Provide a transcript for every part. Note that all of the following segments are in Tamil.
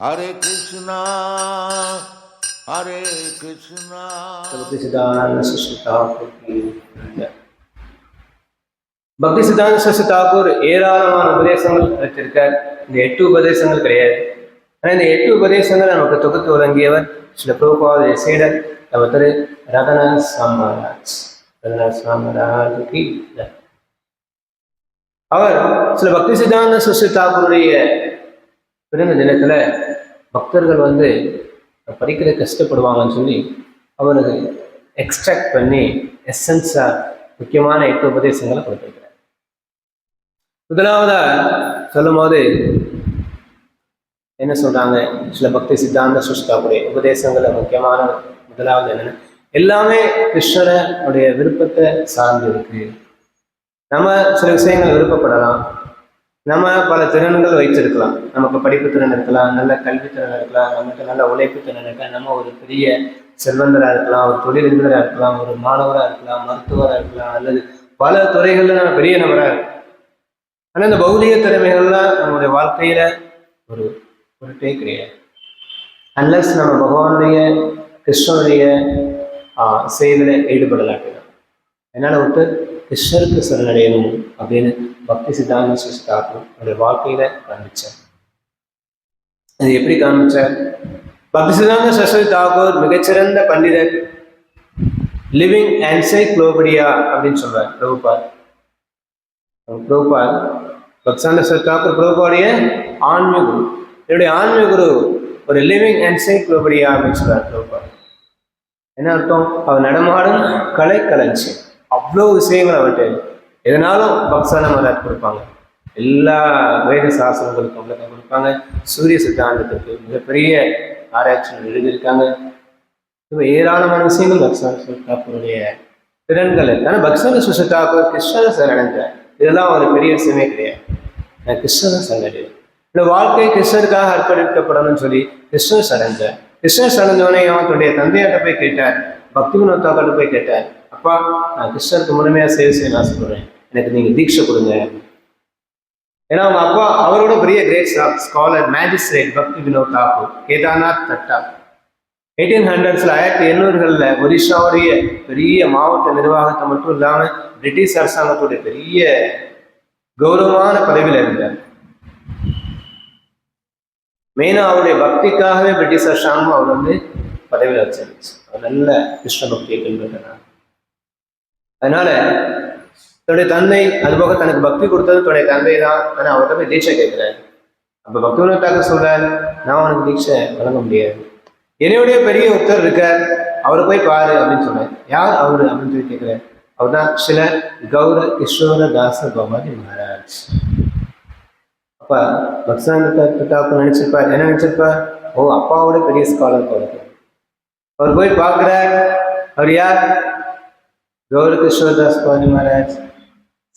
ஹரே கிருஷ்ணா ஹரே கிருஷ்ணா பக்தி சித்தாந்த சசி தாக்கூர் ஏராளமான உபதேசங்கள் வைத்திருக்கார் இந்த எட்டு உபதேசங்கள் கிடையாது. ஆனால் இந்த எட்டு உபதேசங்கள் நமக்கு தொகுத்து வழங்கியவர் சில பிரபுபாத சீடர் நம்ம திரு ரதன சாமராஜ் ரதன சாமராஜுக்கு அவர் சில பக்தி சித்தாந்த சசி தாக்கூருடைய பிறந்த தினத்துல பக்தர்கள் வந்து படிக்கிற கஷ்டப்படுவாங்கன்னு சொல்லி அவருக்கு எக்ஸ்ட்ராக்ட் பண்ணி எசன்ஸாக முக்கியமான எட்டு உபதேசங்களை கொடுத்திருக்கிறார். முதலாவதா சொல்லும் போது என்ன சொல்றாங்க? சில பக்தி சித்தாந்த சுஷ்டாவுடைய உபதேசங்களை முக்கியமான முதலாவது என்னென்ன எல்லாமே கிருஷ்ணனுடைய விருப்பத்தை சார்ந்து இருக்கு. நம்ம சில விஷயங்கள் விருப்பப்படலாம். நம்ம பல திறன்கள் வைத்திருக்கலாம். நமக்கு படிப்பு திறன் இருக்கலாம் நல்ல கல்வி திறன் இருக்கலாம் நமக்கு நல்ல உழைப்பு திறன் இருக்கலாம் நம்ம ஒரு பெரிய செல்வந்தராக இருக்கலாம் ஒரு தொழிலதிபராக இருக்கலாம் ஒரு மாணவராக இருக்கலாம் மருத்துவராக இருக்கலாம் அல்லது பல துறைகளில் நம்ம பெரிய நபராக இருக்கலாம். ஆனால் இந்த பௌதிக திறமைகள்லாம் நம்மளுடைய வாழ்க்கையில ஒரு பொருட்டே கிடையாது. அன்லஸ் நம்ம பகவானுடைய கிருஷ்ணனுடைய ஆஹ், செயலில் ஈடுபடலாட்டினோம் அதனால ஒருத்தர் கிருஷ்ணருக்கு சரணடையணும் அப்படின்னு பக்தி சித்தாந்த விசேஷ தாக்கு என்னுடைய வாழ்க்கையில காண்பிச்சேன் அது எப்படி காண்பிச்சார்? பக்தி சித்தாந்த சரஸ்வதி தாகூர் மிகச்சிறந்த பண்டிதர் லிவிங் குளோபடியா அப்படின்னு சொல்றார் பிரபுபாத். பிரபுபாத் பக்திசாந்த சரஸ்வதி தாக்கூர் பிரபுபாடைய ஆன்மீக குரு. என்னுடைய ஆன்மீக குரு ஒரு லிவிங் என்சைக்ளோபீடியா அப்படின்னு சொல்றார் பிரபுபாத். என்ன அர்த்தம்? அவர் நடமாடும் கலை களஞ்சியம் அவ்வளோ விஷயங்கள் அவர்கிட்ட எதனாலும் பக்ஸான மராத் கொடுப்பாங்க. எல்லா வேத சாஸ்திரங்களுக்கும் விளக்கம் கொடுப்பாங்க. சூரிய சித்தாந்தத்துக்கு மிகப்பெரிய ஆராய்ச்சிகள் எழுதியிருக்காங்க. இப்போ ஏராளமான விஷயங்கள் பக்சான தாக்கூருடைய திறன்கள் இருக்கு. ஆனால் பக்சான சுஷ தாக்கூர் கிருஷ்ணனை சரணடைஞ்சார் இதெல்லாம் ஒரு பெரிய விஷயமே கிடையாது. நான் கிருஷ்ணனை இந்த வாழ்க்கை கிருஷ்ணருக்காக அர்ப்பணிக்கப்படணும்னு சொல்லி கிருஷ்ணன் சடைஞ்சார் கிருஷ்ணன் சடைஞ்சோனையும் தன்னுடைய தந்தையாட்ட போய் கேட்டார் பக்தி வினோத்தாக்கிட்ட போய் கேட்டார் அப்பா நான் கிருஷ்ணருக்கு முழுமையாக சேவை செய்ய ஆசைப்படுறேன். எனக்கு நீங்க தீட்சை கொடுங்க. ஏன்னா அவங்க அப்பா அவரோட பெரிய கிரேட் ஸ்காலர் மேஜிஸ்ட்ரேட் பக்தி வினோத் தாக்கூர் கேதார்நாத் தட்டா. எயிட்டீன் ஹண்ட்ரட்ஸில் ஆயிரத்தி எண்ணூறுகளில் ஒரிஷாவுடைய பெரிய மாவட்ட நிர்வாகத்தை மட்டும் இல்லாமல் பிரிட்டிஷ் அரசாங்கத்துடைய பெரிய கௌரவமான பதவியில் இருந்தார். மெயினா அவருடைய பக்திக்காகவே பிரிட்டிஷ் அரசாங்கம் அவர் வந்து பதவியில் வச்சிருந்துச்சு. அவர் நல்ல கிருஷ்ண பக்தியை பின்பற்றினார் அதனால தன்னுடைய தந்தை அதுபோக தனக்கு பக்தி கொடுத்தது தன்னுடைய தந்தை தான் ஆனால் அவர்கிட்ட போய் தீட்சை கேட்கிறாரு. அப்ப பக்தி உணர்த்தாக்க சொல்றாரு நான் உனக்கு தீட்சை வழங்க முடியாது. என்னுடைய பெரிய ஒருத்தர் இருக்கார் அவரை போய் பாரு அப்படின்னு சொன்னார். யார் அவரு அப்படின்னு சொல்லி கேட்கிறார். அவர் தான் சில கௌர கிஷோர தாச பகவானி மகாராஜ். அப்பா பக்சானந்த பிதாப்பு நினச்சிருப்பார். என்ன நினச்சிருப்பார்? ஓ அப்பாவோட பெரிய ஸ்காலர் போகிறது அவர் போய் பார்க்குறார். அவர் யார்? கௌர கிஷோர்தாஸ் சுவாமி மகாராஜ்.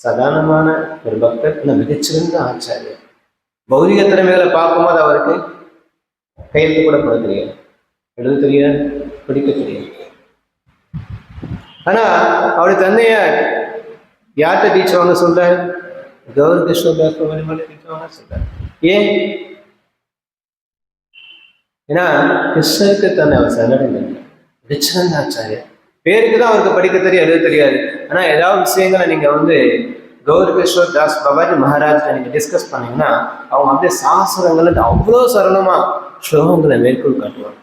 சதானமான ஒரு பக்தர் ஆனால் மிகச்சிறந்த ஆச்சாரியர். பௌதிக திறமைகளை பார்க்கும்போது அவருக்கு கையெழுத்து கூட போட தெரியாது. எழுத தெரியாது படிக்க தெரியாது. ஆனா அவருடைய தந்தையார் யார்கிட்ட டீச்சர் வாங்க சொல்றாரு கௌர கிருஷ்ணதாஸ் சுவாமி மலை டீச்சர் வாங்க சொல்றாரு ஏன்? ஏன்னா கிருஷ்ணருக்கு தன்னை அவர் சரணடைந்தார் மிகச்சிறந்த ஆச்சாரியர். பேருக்கு தான் அவருக்கு படிக்க தெரியும் எழுத தெரியாது. ஆனால் ஏதாவது விஷயங்களை நீங்கள் வந்து கௌரி தாஸ் பவாஜி மகாராஜ் நீங்கள் டிஸ்கஸ் பண்ணீங்கன்னா அவங்க அப்படியே சாஸ்திரங்கள் அவ்வளோ சரளமாக ஸ்லோகங்களை மேற்கொள் காட்டுவாங்க.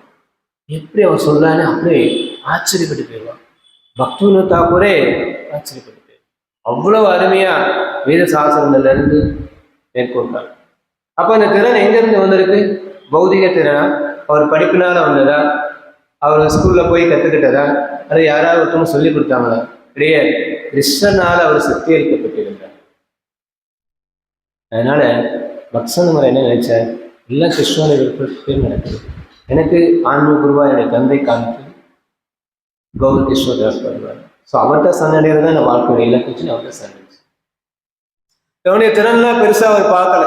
எப்படி அவர் சொல்றான்னு அப்படியே ஆச்சரியப்பட்டு போயிடுவான். பக்துனு தாக்கூரே ஆச்சரியப்பட்டு போயிடுவான். அவ்வளோ அருமையாக வேத சாஸ்திரங்கள்லேருந்து இருந்து அப்போ அந்த திறன் எங்கேருந்து வந்திருக்கு? பௌதிக திறனா? அவர் படிப்பினால வந்ததா? அவர் ஸ்கூலில் போய் கற்றுக்கிட்டதா அதை யாராவது ஒருத்தவங்க சொல்லி கொடுத்தாங்களா? கிடையாது கிருஷ்ணனால அவர் சக்தி அளிக்கப்பட்டிருந்தார். அதனால பக்சன் முறை என்ன நினைச்சார் எல்லாம் கிருஷ்ணனை விருப்பத்தில் நடக்குது. எனக்கு ஆன்மீக குருவா என்னுடைய தந்தை காமித்து கௌரி கிருஷ்ணதாஸ் பண்ணுவார். ஸோ அவர்கிட்ட சன்னடைகிறது தான் என் வாழ்க்கையோட இலக்குச்சு அவர்கிட்ட சன்னடிச்சு அவனுடைய திறன்லாம் பெருசா அவர் பார்க்கல.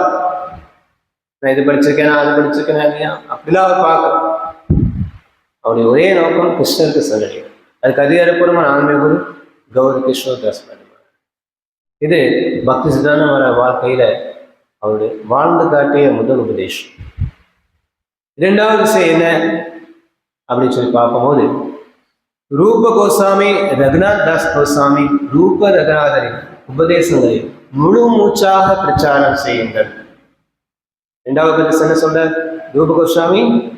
நான் இது படிச்சிருக்கேன் நான் அது படிச்சிருக்கேன் இல்லையா? அப்படிலாம் அவர் பார்க்கல. அவருடைய ஒரே நோக்கம் கிருஷ்ணருக்கு சரணடையும் அதுக்கு அதிகாரப்பூர்வமான ஆன்மீக குரு கௌரி கிருஷ்ணதாஸ் பண்ணுவார் இது பக்தி சித்தான வாழ்க்கையில் வாழ்க்கையில அவருடைய வாழ்ந்து காட்டிய முதல் உபதேசம். இரண்டாவது விஷயம் என்ன? அப்படின்னு சொல்லி பார்க்கும்போது ரூப கோசாமி ரகுநாத் தாஸ் கோசாமி ரூப ரகுநாதரின் உபதேசங்களை முழு மூச்சாக பிரச்சாரம் செய்யுங்கள். இரண்டாவது என்ன சொல்ற ரூப கோசாமி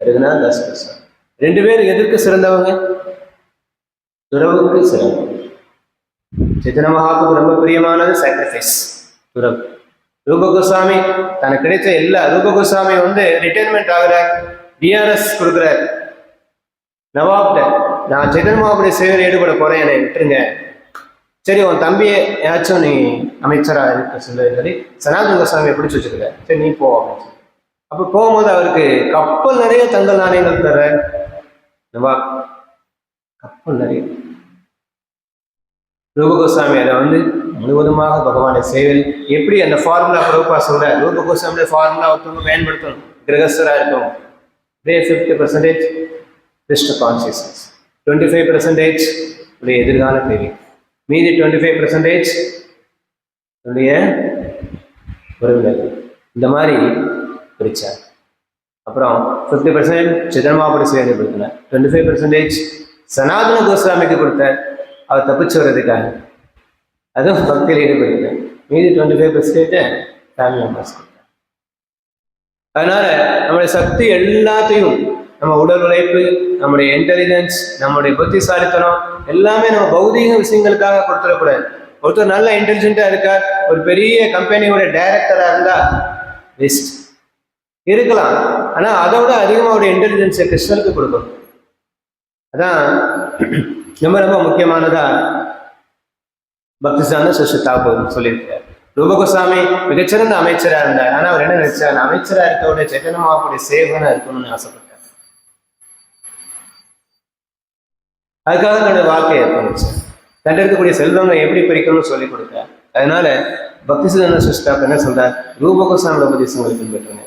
ரகுநாத் தாஸ் கோசாமி. ரெண்டு பேர் எதற்கு சிறந்தவங்க? துறவுக்கு சிறந்தவங்க. சித்தன மகாபுக்கு ரொம்ப பிரியமானது சாக்ரிஃபைஸ் துறவு. ரூப கோஸ்வாமி தனக்கு கிடைத்த எல்லா ரூப கோஸ்வாமி வந்து ரிட்டைர்மெண்ட் ஆகிறார். டிஆர்எஸ் கொடுக்குறார். நவாப்ட நான் சைதன்ய மகாபுடைய சேவையில் ஈடுபட போறேன் என்னை விட்டுருங்க. சரி உன் தம்பியை ஏதாச்சும் நீ அமைச்சரா இருக்க சொல்லி சொல்லி சனாதன கோஸ்வாமியை பிடிச்சி வச்சிருக்க சரி நீ போ அப்படின்னு அப்ப போகும்போது அவருக்கு கப்பல் நிறைய தங்க நாணயங்கள் தர நவாப் கப்பல் நிறைய. ரூபகோஸ்வாமி அதை வந்து முழுவதுமாக பகவானை சேவை எப்படி அந்த ஃபார்முலா பிரபா சொல்ற ரூப ஃபார்முலா ஒருத்தவங்க பயன்படுத்தணும் கிரகஸ்தராக இருக்கணும். இதே fifty percentage Krishna consciousness twenty five percentage உடைய எதிர்கால தேவை. மீதி டுவெண்ட்டி ஃபைவ் பர்சன்டேஜ் உடைய உறவுகள். இந்த மாதிரி பிரித்தார் அப்புறம் ஃபிஃப்டி பர்சன்டேஜ் சிதன்மாபுரி சேவைப்படுத்தினார் டுவெண்ட்டி ஃபைவ் பர்சன்டேஜ் சனாதன கோஸ்வாமிக்கு கொடுத்தார். அவர் தப்பிச்சு வர்றதுக்காக. அதுவும் பக்தியில் ஈடுபடுத்தார் மீதி டுவெண்ட்டி ஃபைவ் பர்சன்டேஜை ஃபேமிலி மெம்பர்ஸ் அதனால் அதனால நம்முடைய சக்தி எல்லாத்தையும் நம்ம உடல் உழைப்பு நம்முடைய இன்டெலிஜென்ஸ் நம்முடைய புத்திசாலித்தனம் எல்லாமே நம்ம பௌதீக விஷயங்களுக்காக கொடுத்துடக்கூடாது. ஒருத்தர் நல்ல இன்டெலிஜென்ட்டாக இருக்கார் ஒரு பெரிய கம்பெனியோட டைரக்டராக இருந்தால் பெஸ்ட் இருக்கலாம். ஆனால் அதை விட அதிகமாக அவருடைய இன்டெலிஜென்ஸை கிருஷ்ணனுக்கு கொடுக்கணும். அதான் ரொம்ப ரொம்ப முக்கியமானதா பக்திசான சசி தாக்கூர் சொல்லியிருக்கார். ரூபகோசாமி மிகச்சிறந்த அமைச்சரா இருந்தார். ஆனா அவர் என்ன நினைச்சார்? அமைச்சரா இருக்கவுடைய சைத்தன்ய மகாபுடைய சேவகனா இருக்கணும்னு ஆசைப்பட்டார். அதுக்காக தன்னுடைய வாழ்க்கையை அர்ப்பணிச்சார் தன் இருக்கக்கூடிய செல்வங்களை எப்படி பிரிக்கணும்னு சொல்லி கொடுத்தார். அதனால பக்தி சிதன சிஸ்டாப் என்ன சொல்றார்? ரூபகோசாமியோட உபதேசங்களை பின்பற்றுங்க.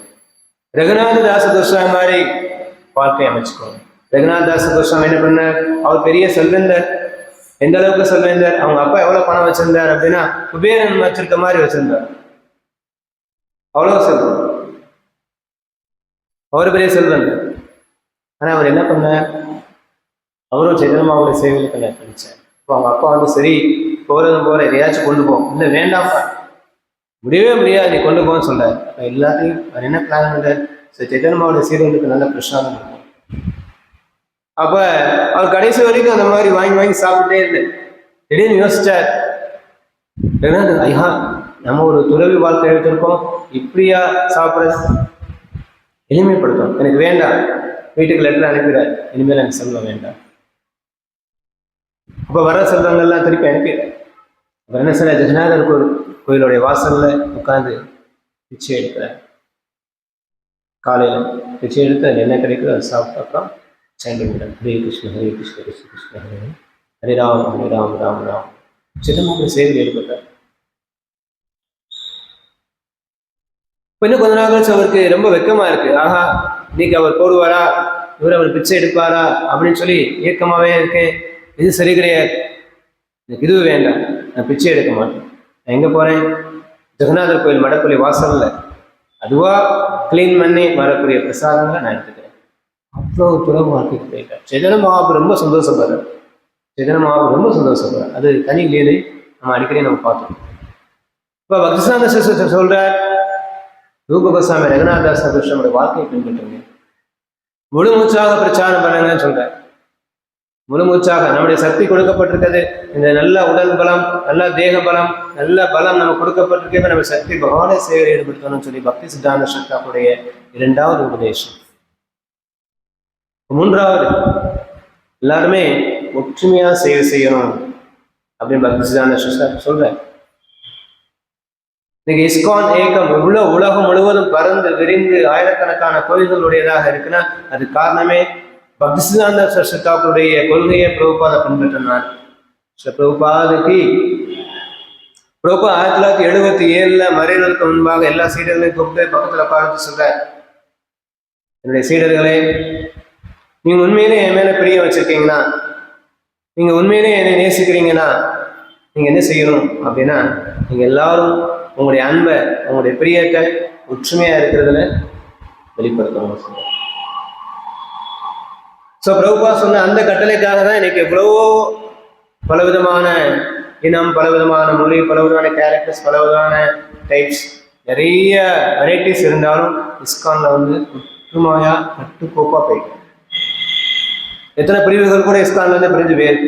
ரகுநாத தாச கோஸ்வாமி மாதிரி வாழ்க்கை அமைச்சுக்கோங்க. ரகுநாத தாச கோஸ்வாமி என்ன பண்ணார்? அவர் பெரிய செல்வந்தர். எந்த அளவுக்கு செல்வந்தர்? அவங்க அப்பா எவ்வளவு பணம் வச்சிருந்தார் அப்படின்னா குபேரன் வச்சிருக்க மாதிரி வச்சிருந்தார். அவ்வளவு செல்வம். அவர் பெரிய செல்வந்தர். ஆனா அவர் என்ன பண்ணார்? அவரும் சைதன்யமாவுடைய சேவையில் கல்யாணம் பண்ணிச்சார் இப்போ அவங்க அப்பா வந்து சரி போறதும் போற எதையாச்சும் கொண்டு போ. இல்லை வேண்டாம்ப்பா. முடியவே முடியாது நீ கொண்டு போன்னு சொல்றாரு. எல்லாத்தையும் அவர் என்ன பிளான் பண்றாரு சரி சைத்தன்யமாவுடைய சீரியலுக்கு நல்ல பிரசாதம் இருக்கும் அப்ப அவர் கடைசி வரைக்கும் அந்த மாதிரி வாங்கி வாங்கி சாப்பிட்டே இருந்தேன். திடீர்னு யோசிச்சார் ஏன்னா ஐயா நம்ம ஒரு துறவி வாழ்க்கை எடுத்திருக்கோம் இப்படியா சாப்பிட எளிமைப்படுத்தும் எனக்கு வேண்டாம். வீட்டுக்கு லெட்டர் அனுப்பிடுறாரு இனிமேல் எனக்கு செல்வம் வேண்டாம். அப்போ வர செல்வங்கள்லாம் திருப்பி அனுப்பிடுறேன் அப்புறம் என்ன சார் ஜெகநாதர் கோயில் கோயிலுடைய வாசல்ல உட்காந்து பிச்சை எடுக்கிறேன் காலையில் பிச்சை எடுத்து அது என்ன கிடைக்குதோ அதை சாப்பிட்ட செயல்படுகிறார் ஹரே கிருஷ்ண ஹரே கிருஷ்ண கிருஷ்ண கிருஷ்ண ஹரே ஹரே. ராம் ஹரே ராம் ராம் ராம். சிதம்பரம் சேவையில் ஈடுபட்டார் இன்னும் கொஞ்ச நாள் கழிச்சு அவருக்கு ரொம்ப வெக்கமா இருக்கு. ஆஹா இன்னைக்கு அவர் போடுவாரா? இவர் அவர் பிச்சை எடுப்பாரா? அப்படின்னு சொல்லி ஏக்கமாவே இருக்கேன். இது சரி கிடையாது. எனக்கு இதுவும் வேண்டாம். நான் பிச்சை எடுக்க மாட்டேன். நான் எங்க போறேன்? ஜெகநாதர் கோயில் மடக்குழி வாசல்ல. அதுவா க்ளீன் பண்ணி வரக்கூடிய பிரசாதங்களை நான் எடுத்துக்கிறேன். அவ்வளோ துறவு வாழ்க்கைக்கு போயிட்டேன் சேதன மகாபு ரொம்ப சந்தோஷப்படுறார். சேதன மகாபு ரொம்ப சந்தோஷப்படுறார். அது தனி லீலை நம்ம அடிக்கடி நம்ம பார்த்தோம் இப்போ பக்திசாந்த சிஸ்டர் சொல்றார் ரூபகோசாமி ரகுநாதாஸ் கிருஷ்ணனுடைய வாழ்க்கையை பின்பற்றுங்க. முழு மூச்சாக பிரச்சாரம் பண்ணுங்கன்னு சொல்கிறார் முழு மூச்சாக நம்முடைய சக்தி கொடுக்கப்பட்டிருக்கிறது. இந்த நல்ல உடல் பலம் நல்ல தேக பலம் நல்ல பலம் நம்ம கொடுக்கப்பட்டிருக்கிறது நம்ம சக்தி பகவானை சேவை ஈடுபடுத்தணும்னு சொல்லி பக்தி சித்தாந்த சக்தாவுடைய இரண்டாவது உபதேசம். மூன்றாவது எல்லாருமே ஒற்றுமையா சேவை செய்யணும் அப்படின்னு பக்தி சொல்றேன் இன்னைக்கு இஸ்கான் ஏக்கம் எவ்வளோ உலகம் முழுவதும் பறந்து விரிந்து ஆயிரக்கணக்கான கோயில்களுடையதாக இருக்குன்னா அது காரணமே பக்திசிதாந்த சத்தாக்களுடைய கொள்கையை பிரபுபாத பின்பற்றினார். பிரபுபாதுக்கு பிரபு ஆயிரத்தி தொள்ளாயிரத்தி எழுபத்தி ஏழுல மறைவதற்கு முன்பாக எல்லா சீடர்களையும் கூப்பிட்டு பக்கத்துல பார்த்து சொல்றார். என்னுடைய சீடர்களே நீங்கள் உண்மையிலே என் மேலே பிரிய வச்சுருக்கீங்கன்னா நீங்கள் உண்மையிலே என்னை நேசிக்கிறீங்கன்னா நீங்கள் என்ன செய்யணும் அப்படின்னா நீங்கள் எல்லாரும் உங்களுடைய அன்பை உங்களுடைய பிரியத்தை ஒற்றுமையாக இருக்கிறதுல வெளிப்படுத்தணும். சொல்றார் ஸோ பிரபுபா சொன்ன அந்த கட்டளைக்காக தான் இன்னைக்கு எவ்வளவோ பலவிதமான இனம் பலவிதமான மொழி பலவிதமான கேரக்டர்ஸ் பலவிதமான டைப்ஸ் நிறைய வெரைட்டிஸ் இருந்தாலும் இஸ்கானில் வந்து ஒற்றுமையாக கட்டுக்கோப்பாக போயிட்டு எத்தனை பிரிவுகள் கூட இஸ்கான்ல இருந்து பிரிஞ்சு வேறு.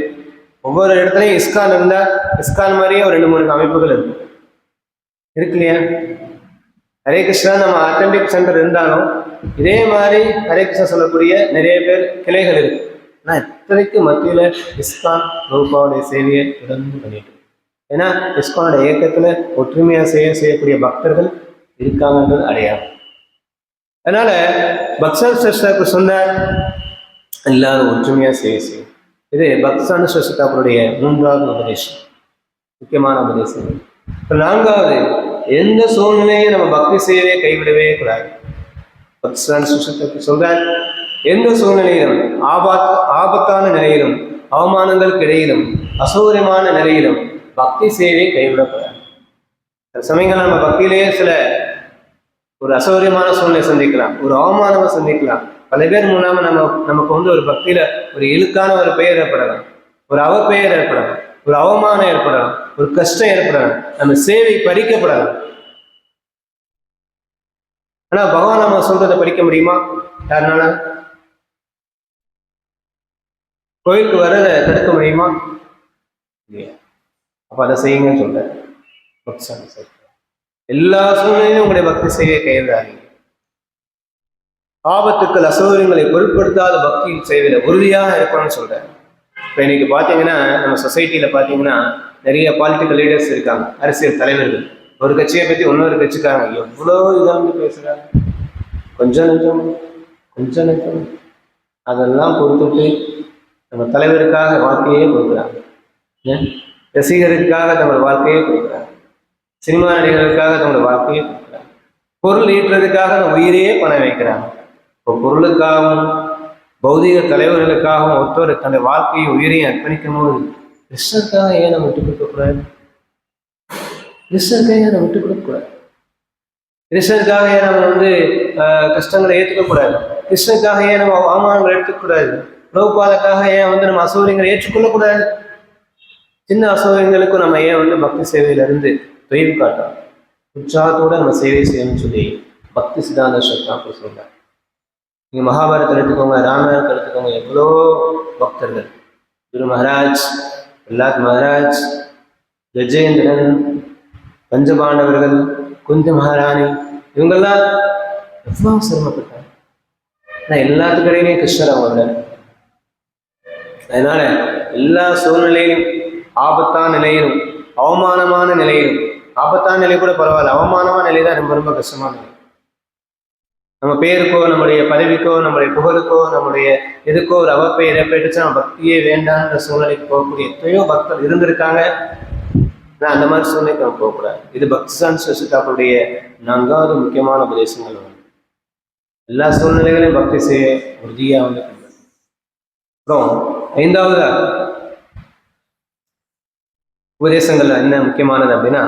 ஒவ்வொரு இடத்துலையும் இஸ்கான் இருந்தா இஸ்கான் மாதிரியே ஒரு ரெண்டு மூணு அமைப்புகள் இருக்கு. இருக்கு இல்லையா? ஹரே கிருஷ்ணா நம்ம அத்தன்டிக் சென்டர் இருந்தாலும் இதே மாதிரி ஹரே கிருஷ்ணா சொல்லக்கூடிய நிறைய பேர் கிளைகள் இருக்கு. ஆனால் இத்தனைக்கு மத்தியில் இஸ்கான் ரூபாவுடைய சேவையை தொடர்ந்து பண்ணிட்டு ஏன்னா இஸ்கானோட இயக்கத்தில் ஒற்றுமையாக செய்ய செய்யக்கூடிய பக்தர்கள் இருக்காங்கன்றது அடையாளம். அதனால பக்சர் சிரஷ்டாக்கு சொன்ன எல்லாரும் ஒற்றுமையாக செய்ய செய்யும் இது பக்தான சிரஷ்டாக்களுடைய மூன்றாவது உபதேசம் முக்கியமான உபதேசம் இப்போ நான்காவது எந்த சூழ்நிலையும் நம்ம பக்தி செய்யவே கைவிடவே கூடாது? பக்தான் சிரஷ்டத்துக்கு சொல்றார் எந்த சூழ்நிலையிலும் ஆபாத் ஆபத்தான நிலையிலும் அவமானங்களுக்கு இடையிலும் அசௌகரியமான நிலையிலும் பக்தி சேவையை கைவிடக்கூடாது. சில சமயங்கள் நம்ம பக்தியிலேயே சில ஒரு அசௌகரியமான சூழ்நிலை சந்திக்கலாம் ஒரு அவமானமாக சந்திக்கலாம். பல பேர் மூலமா நம்ம நமக்கு வந்து ஒரு பக்தியில் ஒரு இழுக்கான ஒரு பெயர் ஏற்படலாம். ஒரு அவப்பெயர் ஏற்படலாம். ஒரு அவமானம் ஏற்படலாம். ஒரு கஷ்டம் ஏற்படலாம். நம்ம சேவை பறிக்கப்படலாம். ஆனா பகவான் நம்ம சொல்றதை படிக்க முடியுமா? யாருனால? கோயிலுக்கு வர்றதை தடுக்க முடியுமா? இல்லையா. அப்ப அதை செய்யுங்கன்னு சொல்றேன். எல்லா சூழ்நிலையிலும் உங்களுடைய பக்தி செய்ய கைவிடாதீங்க. ஆபத்துக்கள் அசௌகரியங்களை பொருட்படுத்தாத பக்தி செய்வதில் உறுதியாக இருக்கணும்னு சொல்கிறேன் இப்போ இன்னைக்கு பார்த்தீங்கன்னா நம்ம சொசைட்டியில் பார்த்தீங்கன்னா நிறைய பாலிட்டிக்கல் லீடர்ஸ் இருக்காங்க அரசியல் தலைவர்கள். ஒரு கட்சியை பற்றி இன்னொரு கட்சிக்காரங்க எவ்வளோ இதாக வந்து பேசுகிறாங்க கொஞ்சம் நஞ்சம் கொஞ்சம் நஞ்சம் அதெல்லாம் பொறுத்துட்டு நம்ம தலைவருக்காக வாழ்க்கையே கொடுக்குறாங்க. ரசிகருக்காக நம்ம வாழ்க்கையே கொடுக்குறாங்க. சினிமா நடிகர்களுக்காக தங்களோட வாழ்க்கையை கொடுக்குறாங்க. பொருள் ஈட்டுறதுக்காக நம்ம உயிரையே பணம் வைக்கிறாங்க. இப்போ பொருளுக்காகவும் பௌதிக தலைவர்களுக்காகவும் ஒருத்தர் தன்னுடைய வாழ்க்கையை உயிரையும் அர்ப்பணிக்கும் போது கிருஷ்ணருக்காக ஏன் நம்ம விட்டு கொடுக்கக்கூடாது கிருஷ்ணருக்காக ஏன் நம்ம விட்டு கொடுக்கக்கூடாது கிருஷ்ணருக்காக ஏன் நம்ம வந்து ஆஹ், கஷ்டங்களை ஏற்றுக்கக்கூடாது கிருஷ்ணருக்காக ஏன் நம்ம அவமானங்களை எடுத்துக்கூடாது பிரபுபாதக்காக ஏன் வந்து நம்ம அசௌகரியங்களை ஏற்றுக்கொள்ளக்கூடாது சின்ன அசௌகரியங்களுக்கும் நம்ம ஏன் வந்து பக்தி சேவையிலிருந்து தொய்வு காட்டோம் உற்சாகத்தோட நம்ம சேவை செய்யணும்னு சொல்லி பக்தி சித்தாந்த சக்தாப்பு சொல்றாங்க. நீங்கள் மகாபாரதம் எடுத்துக்கோங்க ராமாயணத்தை எடுத்துக்கோங்க எவ்வளோ பக்தர்கள். குரு மகாராஜ் பிரஹ்லாத் மகாராஜ் கஜேந்திரன் பஞ்சபாண்டவர்கள் குந்த மகாராணி இவங்கெல்லாம் எவ்வளோ சிரமப்பட்டாங்க. ஆனால் எல்லாத்துக்கடையிலையும் கிருஷ்ணர் அவங்க அதனால எல்லா சூழ்நிலையிலும் ஆபத்தான நிலையிலும் அவமானமான நிலையிலும் ஆபத்தான நிலை கூட பரவாயில்ல அவமானமான நிலை தான் ரொம்ப ரொம்ப கஷ்டமான நிலை. நம்ம பேருக்கோ நம்முடைய பதவிக்கோ நம்முடைய புகழுக்கோ நம்முடைய எதுக்கோ ஒரு அவப்பெயரை ஏற்பட்டுச்சா நம்ம பக்தியே வேண்டான்ற சூழ்நிலைக்கு போகக்கூடிய எத்தனையோ பக்தர் இருந்திருக்காங்க. ஆனால் அந்த மாதிரி சூழ்நிலைக்கு நம்ம போகக்கூடாது. இது பக்திசான் சசிதாப்புடைய நான்காவது முக்கியமான உபதேசங்கள் எல்லா சூழ்நிலைகளையும் பக்தி செய்ய உறுதியாக வந்து அப்புறம் ஐந்தாவது உபதேசங்கள்ல என்ன முக்கியமானது அப்படின்னா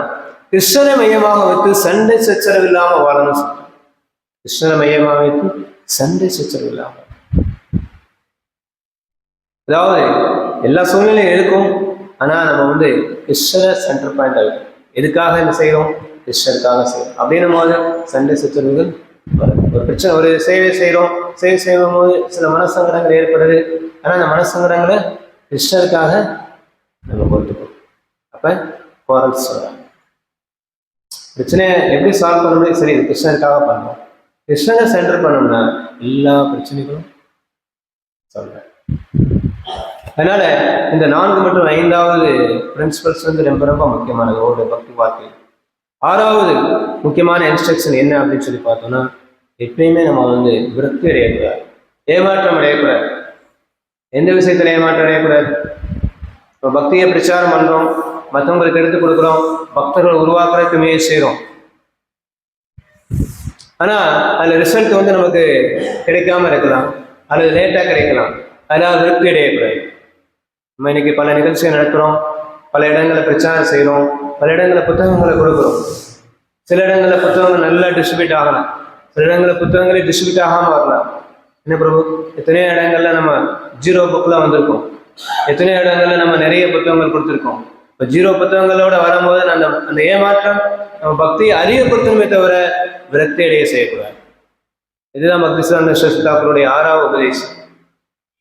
கிருஷ்ணனை மையமாக வைத்து சண்டை சச்சரவு இல்லாம வாழணும் கிருஷ்ணனை மையமாக வைத்து சண்டை சச்சரவு இல்லாமல் அதாவது எல்லா சூழ்நிலையும் இருக்கும். ஆனா நம்ம வந்து கிருஷ்ணரை சென்டர் பாயிண்ட் ஆகிடும் எதுக்காக என்ன செய்யறோம் கிருஷ்ணருக்காக செய்யறோம் அப்படின்னும் போது சண்டை சச்சரவுகள் வரும். ஒரு பிரச்சனை ஒரு சேவை செய்கிறோம் சேவை செய்யும் போது சில மனசங்கடங்கள் ஏற்படுது. ஆனால் அந்த மனசங்கடங்களை கிருஷ்ணருக்காக நம்ம பொறுத்துக்கணும் அப்போ குரல் சொல்கிறாங்க பிரச்சனையை எப்படி சால்வ் பண்ண முடியும்? சரி இது கிருஷ்ணருக்காக பண்ணணும் கிருஷ்ணனை சென்டர் பண்ணோம்னா எல்லா பிரச்சனைகளும் சொல்கிறேன் அதனால இந்த நான்கு மற்றும் ஐந்தாவது பிரின்சிபல்ஸ் வந்து ரொம்ப ரொம்ப முக்கியமானது. ஒரு பக்தி வாழ்க்கை. ஆறாவது முக்கியமான இன்ஸ்ட்ரக்ஷன் என்ன அப்படின்னு சொல்லி பார்த்தோம்னா எப்பயுமே நம்ம வந்து விரக்தி அடையக்கூடாது. ஏமாற்றம் அடையக்கூடாது. எந்த விஷயத்துல ஏமாற்றம் அடையக்கூடாது? இப்போ பக்தியை பிரச்சாரம் பண்றோம் மற்றவங்களுக்கு எடுத்து கொடுக்குறோம் பக்தர்கள் உருவாக்குறதுக்கு முயற்சி செய்கிறோம் ஆனால் அதில் ரிசல்ட் வந்து நமக்கு கிடைக்காம இருக்கலாம். அல்லது லேட்டாக கிடைக்கலாம். அதனால் விருப்பி அடையக்கூடாது. நம்ம இன்னைக்கு பல நிகழ்ச்சிகள் நடத்துகிறோம் பல இடங்களில் பிரச்சாரம் செய்கிறோம் பல இடங்களில் புத்தகங்களை கொடுக்குறோம். சில இடங்களில் புத்தகங்கள் நல்லா டிஸ்ட்ரிபியூட் ஆகலாம். சில இடங்களில் புத்தகங்களே டிஸ்ட்ரிபியூட் ஆகாமல் வரலாம். என்ன பிரபு? எத்தனையோ இடங்கள்ல நம்ம ஜீரோ புக்கில் வந்திருக்கோம். எத்தனையோ இடங்கள்ல நம்ம நிறைய புத்தகங்கள் கொடுத்துருக்கோம். இப்போ ஜீரோ புத்தகங்களோட வரும்போது அந்த அந்த ஏமாற்றம் நம்ம பக்தியை அறியப்படுத்தணுமே தவிர விரத்தேடைய செய்யக்கூடாது. இதுதான் பக்தி சார்ந்த சசி தாக்கூருடைய ஆறாவது உபதேசம்.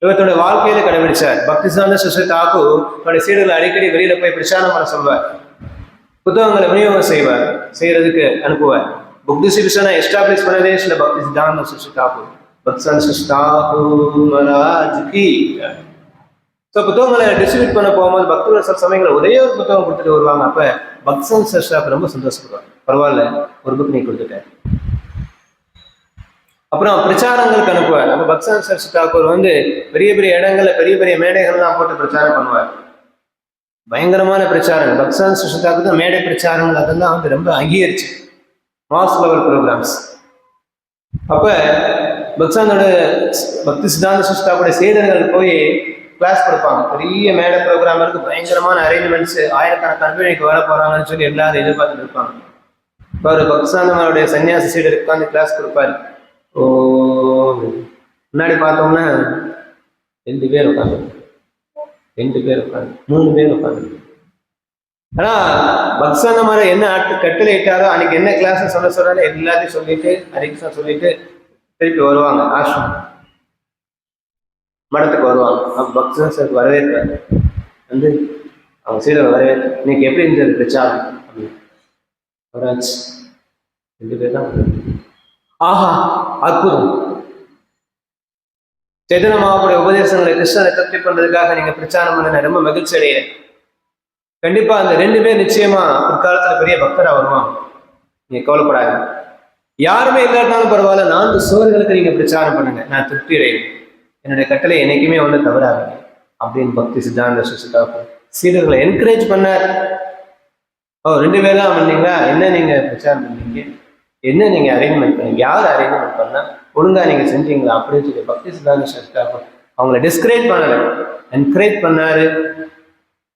இவத்தோட வாழ்க்கையில கடைபிடிச்சார். பக்தி சார்ந்த சசி தாக்கூர் தன்னுடைய அடிக்கடி வெளியில போய் பிரச்சாரம் பண்ண சொல்வார். புத்தகங்களை விநியோகம் செய்வார். செய்யறதுக்கு அனுப்புவார். புக்தி சிபிசனை எஸ்டாப்ளிஷ் பண்ணதே சில பக்தி சித்தாந்த சசி தாக்கூர். பக்தி சசி தாக்கூர் கி. ஸோ புத்தகங்களை டிஸ்ட்ரிபியூட் பண்ண போகும்போது பக்தர்கள் சில சமயங்களில் ஒரே ஒரு புத்தகம் கொடுத்துட்டு வருவாங்க. அப்ப பக்தன் சஷ்டாப் ரொம்ப சந்தோஷப்படுவாங்க பரவாயில்ல ஒரு புக் நீ கொடுத்துட்ட. அப்புறம் பிரச்சாரங்களுக்கு அனுப்புவார் நம்ம பக்சன் சர்ஷ் தாக்கூர் வந்து பெரிய பெரிய இடங்கள்ல பெரிய பெரிய மேடைகள்லாம் போட்டு பிரச்சாரம் பண்ணுவார் பயங்கரமான பிரச்சாரம். பக்சான் சர்ஷ் தாக்கூர் தான் மேடை பிரச்சாரங்கள் அதெல்லாம் வந்து ரொம்ப அங்கீகரிச்சு. மாஸ் லெவல் ப்ரோக்ராம்ஸ் அப்ப பக்சானோட பக்தி சித்தாந்த சுஷ்டாவோட சேதர்கள் போய் கிளாஸ் கொடுப்பாங்க. பெரிய மேடை ப்ரோக்ராம் இருக்கு. பயங்கரமான அரேஞ்ச்மெண்ட்ஸ் ஆயிரக்கணக்கான பேர் இன்னைக்கு வர போறாங்கன்னு சொல்லி எல்லாரும் எதிர்பார்த்துட்டு இருப்பாங்க. இப்போ ஒரு பக்சானவருடைய சன்னியாசி சீடர் உட்காந்து கிளாஸ் கொடுப்பார். ஓ முன்னாடி பார்த்தோம்னா ரெண்டு பேர் உட்காந்து ரெண்டு பேர் உட்காந்து மூணு பேர் உட்காந்து ஆனா பக்சான மாதிரி என்ன ஆட்டு கட்டளை இட்டாரோ அன்னைக்கு என்ன கிளாஸ் சொல்ல சொல்றாரு எல்லாத்தையும் சொல்லிட்டு ஹரிகிருஷ்ணா சொல்லிட்டு திருப்பி வருவாங்க ஆசிரமம். மடத்துக்கு வருவாங்க. அப்போ பக்தன் சார் வரவேற்பார் வந்து அவங்க சீடர் வரவேற்று இன்னைக்கு எப்படி இருந்தது பிரச்சாரம்? அப்படின்னு ரெண்டு பேர் தான் ஆஹா அற்புதம். சேதன மாவுடைய உபதேசங்களை கிருஷ்ணனை திருப்தி பண்றதுக்காக நீங்க பிரச்சாரம் பண்ண ரொம்ப மகிழ்ச்சி அடைகிறேன். கண்டிப்பா அந்த ரெண்டு பேர் நிச்சயமா பிற்காலத்துல பெரிய பக்தரா வருவாங்க. நீங்க கவலைப்படாது யாருமே இல்லாட்டாலும் பரவாயில்ல. நான்கு சுவர்களுக்கு நீங்க பிரச்சாரம் பண்ணுங்க. நான் திருப்தி அடைகிறேன். என்னுடைய கட்டளை என்னைக்குமே வந்து தவறாதீங்க. அப்படின்னு பக்தி சித்தாந்த சுசுதாப்பு சீடர்களை என்கரேஜ் பண்ணார். ஓ ரெண்டு பேரும் பண்ணீங்களா என்ன நீங்கள் பிரச்சாரம் பண்ணீங்க? என்ன நீங்கள் அரேஞ்ச்மெண்ட் பண்ணீங்க? யார் அரேஞ்ச்மெண்ட் பண்ணால் ஒழுங்காக நீங்கள் செஞ்சீங்களா? அப்படின்னு சொல்லி பக்தி சித்தாந்த சுசுதாப்பு அவங்கள டிஸ்கரேஜ் பண்ணல. என்கரேஜ் பண்ணாரு.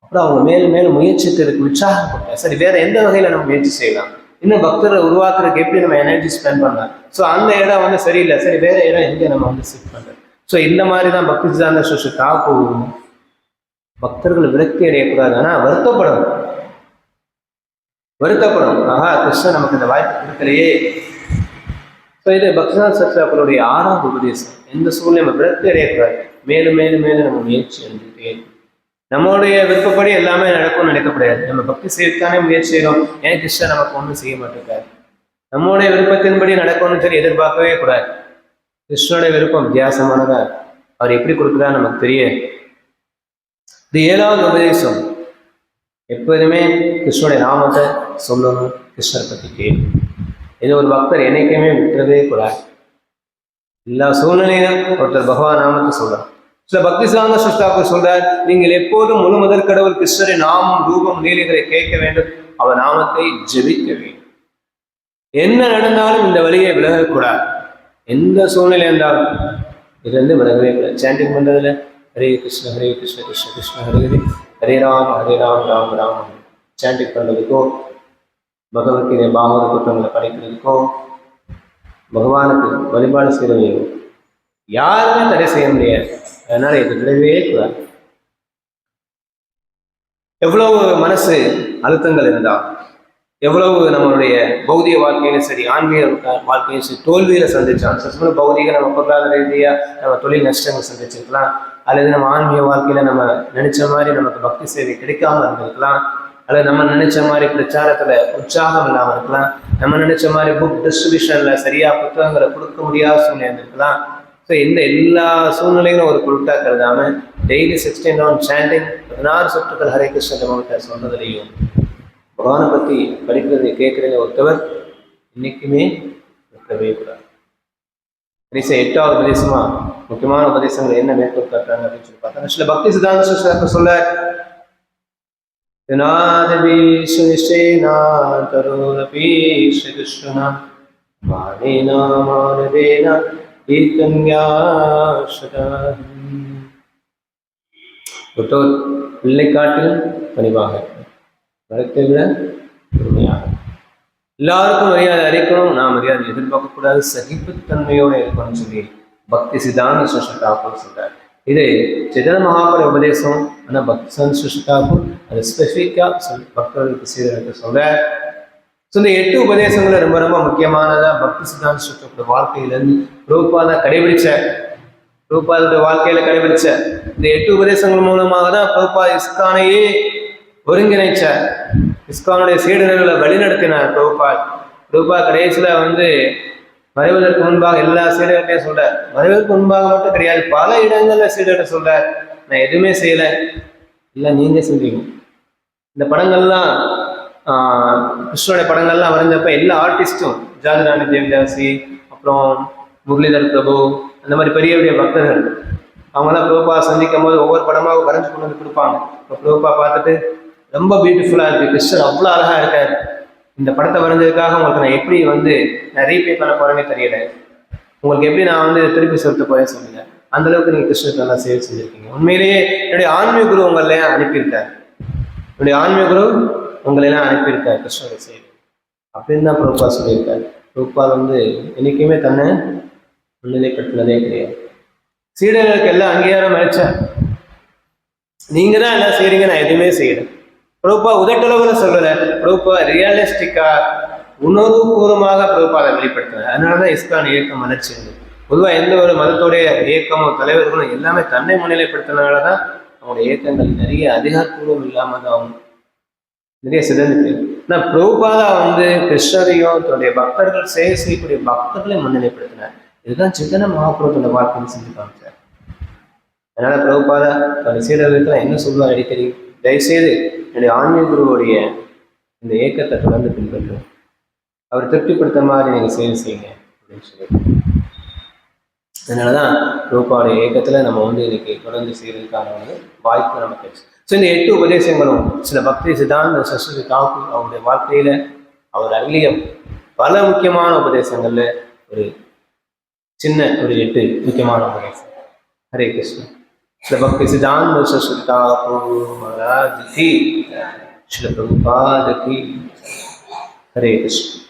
அப்புறம் அவங்க மேலும் மேலும் முயற்சிக்கிறதுக்கு உற்சாகப்பட்ட சரி வேற எந்த வகையில் நம்ம முயற்சி செய்யலாம்? இன்னும் பக்தரை உருவாக்குறதுக்கு எப்படி நம்ம எனர்ஜி ஸ்பெண்ட் பண்ணலாம்? ஸோ அந்த இடம் வந்து சரியில்லை. சரி வேற இடம் எங்கே நம்ம வந்து சிட் பண்ணுறது ஸோ இந்த மாதிரி தான் பக்தி சித்தாந்த சுஷு தாக்கூர் பக்தர்கள் விரக்தி அடையக்கூடாது. ஆனால் வருத்தப்படணும். வருத்தப்படும். ஆஹா கிருஷ்ணன் நமக்கு இந்த வாய்ப்பு கொடுக்கலையே. ஸோ இது பக்திநாத் சத்ராக்களுடைய ஆறாவது உபதேசம். எந்த சூழ்நிலை நம்ம விரக்தி அடையக்கூடாது. மேலும் மேலும் மேலும் நம்ம முயற்சி அடைஞ்சுட்டே நம்மளுடைய விருப்பப்படி எல்லாமே நடக்கும்னு நினைக்கக்கூடாது நம்ம பக்தி செய்யத்தானே முயற்சி செய்யறோம். ஏன் கிருஷ்ணன் நமக்கு ஒன்றும் செய்ய மாட்டேங்காரு நம்மளுடைய விருப்பத்தின்படி நடக்கும்னு சொல்லி எதிர்பார்க்கவே கூடாது. கிருஷ்ணனுடைய விருப்பம் வித்தியாசமானதா? அவர் எப்படி கொடுக்குறாரு நமக்கு தெரியும் இது ஏழாவது உபதேசம். எப்போதுமே கிருஷ்ணனுடைய நாமத்தை சொல்லணும் கிருஷ்ணரை பத்தி கேட்கணும். இது ஒரு பக்தர் என்னைக்குமே விட்டுறதே கூடாது. எல்லா சூழ்நிலையிலும் ஒருத்தர் பகவான் நாமத்தை சொல்லலாம் சில பக்தி சாந்த சுஷ்டாக்கள் சொல்றார் நீங்கள் எப்போதும் முழு முதற் கடவுள் கிருஷ்ணரின் நாமம் ரூபம் நீலிகளை கேட்க வேண்டும். அவர் நாமத்தை ஜெபிக்க வேண்டும். என்ன நடந்தாலும் இந்த வழியை விலகக்கூடாது. எந்த சூழ்நிலை இருந்தாலும் இதுலேருந்து விலகவே கூடாது. சாண்டிங் பண்றதுல ஹரே கிருஷ்ண ஹரே கிருஷ்ண கிருஷ்ண கிருஷ்ண ஹரே ஹரே ராம் ஹரே ராம் ராம் ராம். சாண்டிங் பண்றதுக்கோ பகவத்கீதை பாகவத புத்தகங்களை படிக்கிறதுக்கோ பகவானுக்கு வழிபாடு செய்யறதையோ யாருமே தடை செய்ய முடியாது. அதனால் இது விடவே கூடாது. எவ்வளவு மனசு அழுத்தங்கள் இருந்தால் எவ்வளவு நம்மளுடைய பௌதிக வாழ்க்கையிலும் சரி ஆன்மீக வாழ்க்கையிலும் சரி தோல்வியில சந்திச்சான் சில பௌதிக நம்ம பொருளாதார ரீதியாக நம்ம தொழில் நஷ்டங்கள் சந்திச்சிருக்கலாம். அல்லது நம்ம ஆன்மீக வாழ்க்கையில நம்ம நினைச்ச மாதிரி நமக்கு பக்தி சேவை கிடைக்காம இருந்திருக்கலாம். அல்லது நம்ம நினைச்ச மாதிரி பிரச்சாரத்துல உற்சாகம் இல்லாமல் இருக்கலாம். நம்ம நினைச்ச மாதிரி புக் டிஸ்ட்ரிபியூஷன்ல சரியா புத்தகங்களை கொடுக்க முடியாத சூழ்நிலை இருந்திருக்கலாம். ஸோ இந்த எல்லா சூழ்நிலைகளும் ஒரு பொருட்டாக கருதாம டெய்லி சிக்ஸ்டீன் ரவுண்ட் சாண்டிங் பதினாறு சொட்டுக்கள் ஹரே கிருஷ்ண ஜமகிட்ட சொன்னதுலையும் பகவானை பத்தி படிக்கிறது கேட்கறதுல ஒருத்தவர் இன்னைக்குமே இருக்கவே கூடாது. எட்டாவது பிரதேசமா முக்கியமான உபதேசங்கள் என்ன மேற்கொள் காட்டுறாங்க அப்படின்னு சொல்லி பார்த்தா சில பக்தி சித்தாந்த சொல்ல மானவேனா பிள்ளை பணிவாக விட பொறுமையாக எல்லாருக்கும் மரியாதை அளிக்கணும் நான் மரியாதை எதிர்பார்க்கக்கூடாது சகிப்புத்தன்மையோடு இருக்கணும்னு சொல்லி பக்தி சிதாந்த சுஷி தாக்கூர் சொல்றார் இது சிதன மகாபுர உபதேசம் ஆனால் பக்தி சிதாந்த சுஷி தாக்கூர் அது ஸ்பெசிஃபிக்காக பக்தர்களுக்கு சீரழித்து சொல்றார் ஸோ இந்த எட்டு உபதேசங்களும் ரொம்ப ரொம்ப முக்கியமானதா பக்தி சித்தாந்த சுற்றக்கூடிய வாழ்க்கையிலேருந்து ரூபாத கடைபிடிச்ச ரூபாதோட வாழ்க்கையில கடைபிடிச்ச இந்த எட்டு உபதேசங்கள் மூலமாக தான் பிரபா இஸ்கானையே ஒருங்கிணைச்ச இஸ்கானுடைய சீடர்களை வழிநடத்தினார் பிரபுபால் பிரபுபா கடைசியில வந்து மறைவதற்கு முன்பாக எல்லா சீடர்களையும் சொல்றார் மறைவதற்கு முன்பாக மட்டும் கிடையாது பல இடங்கள்ல சீடர்கிட்ட சொல்றார் நான் எதுவுமே செய்யல. இல்லை நீங்க செஞ்சீங்க இந்த படங்கள்லாம் கிருஷ்ணனுடைய படங்கள்லாம் வரைஞ்சப்ப எல்லா ஆர்டிஸ்டும் ஜாதிராணி தேவிதாசி அப்புறம் முரளிதர் பிரபு அந்த மாதிரி பெரிய பெரிய பக்தர்கள். அவங்களாம் பிரபுபா சந்திக்கும் போது ஒவ்வொரு படமாக வரைஞ்சு கொண்டு வந்து கொடுப்பாங்க. இப்போ பிரபுபா பார்த்துட்டு ரொம்ப பியூட்டிஃபுல்லாக இருக்கு. கிருஷ்ணன் அவ்வளோ அழகாக இருக்காரு. இந்த படத்தை வரைஞ்சதுக்காக உங்களுக்கு நான் எப்படி வந்து நான் ரீபே பண்ண போறேனே தெரியல. உங்களுக்கு எப்படி நான் வந்து திருப்பி செலுத்த போறேன்னு சொல்லுங்க. அந்த அளவுக்கு நீங்க கிருஷ்ணத்தை நல்லா சேவை செஞ்சிருக்கீங்க. உண்மையிலேயே என்னுடைய ஆன்மீக குரு உங்களை அனுப்பியிருக்காரு. என்னுடைய ஆன்மீக குரு உங்களை எல்லாம் அனுப்பியிருக்காரு கிருஷ்ணருடைய சேவை. அப்படின்னு தான் பிரபுபா சொல்லியிருக்காரு. பிரபுபா வந்து என்னைக்குமே தன்னை முன்னிலைப்படுத்தினதே கிடையாது. சீடர்களுக்கு எல்லாம் அங்கீகாரம் அளிச்சார். நீங்க தான் எல்லாம் செய்றீங்க நான் எதுவுமே செய்யறேன் பிரபுப்பா உதட்டளவுல சொல்லல பிரபுபா ரியலிஸ்டிக்கா உணர்வுபூர்வமாக பிரபுப்பா அதை வெளிப்படுத்தினார் அதனாலதான் இஸ்கான் இயக்கம் வளர்ச்சி இருந்தது பொதுவா எந்த ஒரு மதத்துடைய இயக்கமோ தலைவர்களும் எல்லாமே தன்னை முன்னிலைப்படுத்தினாலதான் அவங்களுடைய இயக்கங்கள் நிறைய அதிகாரப்பூர்வம் இல்லாம தான் நிறைய சிதந்து ஆனா பிரபுபாதா வந்து கிருஷ்ணரையும் தன்னுடைய பக்தர்கள் சேவை செய்யக்கூடிய பக்தர்களை முன்னிலைப்படுத்தினார். இதுதான் சிந்தன மகாபுரத்தோட வாழ்க்கைன்னு செஞ்சு காமிச்சார். அதனால பிரபுபாதா தன்னுடைய சீடர்களுக்கு என்ன சொல்லுவார் அடிக்கடி? தயவுசெய்து என்னுடைய ஆன்மீக குருவுடைய இந்த ஏக்கத்தை தொடர்ந்து பின்பற்றும் அவர் திருப்திப்படுத்த மாதிரி நீங்கள் சேவை செய்யுங்க அப்படின்னு சொல்லி அதனால தான் ரூபாவுடைய இயக்கத்தில் நம்ம வந்து இன்னைக்கு தொடர்ந்து செய்யறதுக்கான வந்து வாய்ப்பு நமக்கு ஸோ இந்த எட்டு உபதேசங்களும் சில பக்தி சித்தாந்த சரஸ்வதி தாக்கூர் அவருடைய வாழ்க்கையில அவர் அருளிய பல முக்கியமான உபதேசங்கள்ல ஒரு சின்ன ஒரு எட்டு முக்கியமான உபதேசம். ஹரே கிருஷ்ணன் சில பக்தி சித்தாந்த சரஸ்வதி தாக்கூர் மகாராஜ் கி சில பிரபுபாத கி ஹரே கிருஷ்ணா